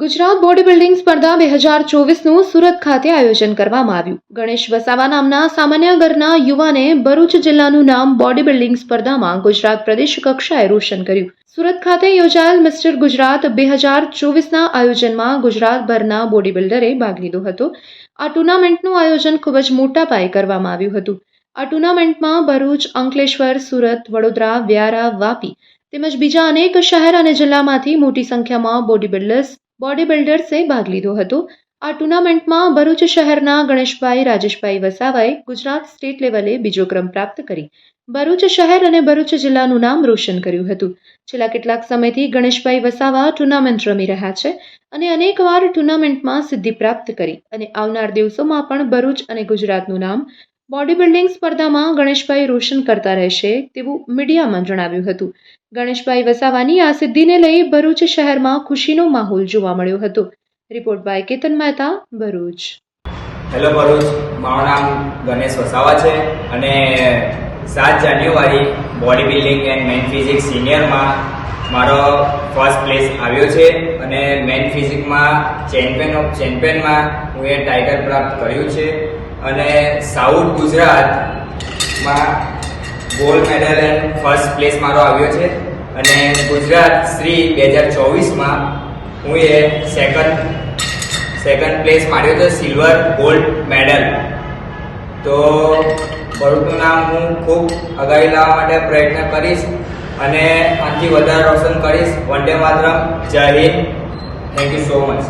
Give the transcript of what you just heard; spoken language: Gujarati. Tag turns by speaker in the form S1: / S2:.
S1: ગુજરાત બોડી બિલ્ડિંગ સ્પર્ધા બે હજાર ચોવીસનું સુરત ખાતે આયોજન કરવામાં આવ્યું. ગણેશ વસાવા નામના સામાન્ય ઘરના યુવાને ભરૂચ જિલ્લાનું નામ બોડી બિલ્ડિંગ સ્પર્ધામાં ગુજરાત પ્રદેશ કક્ષાએ રોશન કર્યું. સુરત ખાતે યોજાયેલ મિસ્ટર ગુજરાત બે હજાર ચોવીસના આયોજનમાં ગુજરાતભરના બોડી બિલ્ડરે ભાગ લીધો હતો. આ ટુર્નામેન્ટનું આયોજન ખૂબ જ મોટા પાયે કરવામાં આવ્યું હતું. આ ટુર્નામેન્ટમાં ભરૂચ, અંકલેશ્વર, સુરત, વડોદરા, વ્યારા, વાપી તેમજ બીજા અનેક શહેર અને જિલ્લામાંથી મોટી સંખ્યામાં બોડી બિલ્ડર્સ બોડી બિલ્ડર્સે ભાગ લીધો હતો. આ ટુર્નામેન્ટમાં ભરૂચ શહેરના ગણેશભાઈ, રાજેશભાઈ વસાવાએ ગુજરાત સ્ટેટ લેવલે બીજો ક્રમ પ્રાપ્ત કરી. ભરૂચ શહેર અને ભરૂચ જિલ્લાનું નામ રોશન કર્યું હતું. છેલ્લા કેટલાક સમયથી ગણેશભાઈ વસાવા ટુર્નામેન્ટ રમી રહ્યા છે અને અનેકવાર ટુર્નામેન્ટમાં સિદ્ધિ પ્રાપ્ત કરી. અને આવનાર દિવસોમાં પણ ભરૂચ અને ગુજરાતનું નામ બોડી બિલ્ડિંગ સ્પર્ધામાં ગણેશભાઈ રોશન કરતા રહેશે તેવું મીડિયામાં જણાવ્યું હતું. ગણેશભાઈ વસાવાની આ સિદ્ધિને લઈ ભરૂચ શહેરમાં ખુશીનો માહોલ જોવા મળ્યો હતો. Report by Ketan Mehta, Bharuch.
S2: Hello, Bharuch. મારું નામ ગણેશ વસાવા છે અને સાત January body building and men physics સિનિયરમાં મારો ફર્સ્ટ પ્લેસ આવ્યો છે અને મેન ફિઝિકમાં ચેમ્પિયન ઓફ ચેમ્પિયનમાં હું એ ટાઇટલ પ્રાપ્ત કર્યું છે. અને સાઉથ ગુજરાતમાં gold medal and first place મારો આવ્યો છે. અને ગુજરાત શ્રી બે હજાર ચોવીસમાં હું એ સેકન્ડ સેકન્ડ પ્લેસ માર્યો હતો સિલ્વર ગોલ્ડ મેડલ તો ભરૂચનું નામ હું ખૂબ અગાડી લાવવા માટે પ્રયત્ન કરીશ અને આનાથી વધારે રોશન કરીશ. વંદે માતરમ. જય Hind. Thank you so much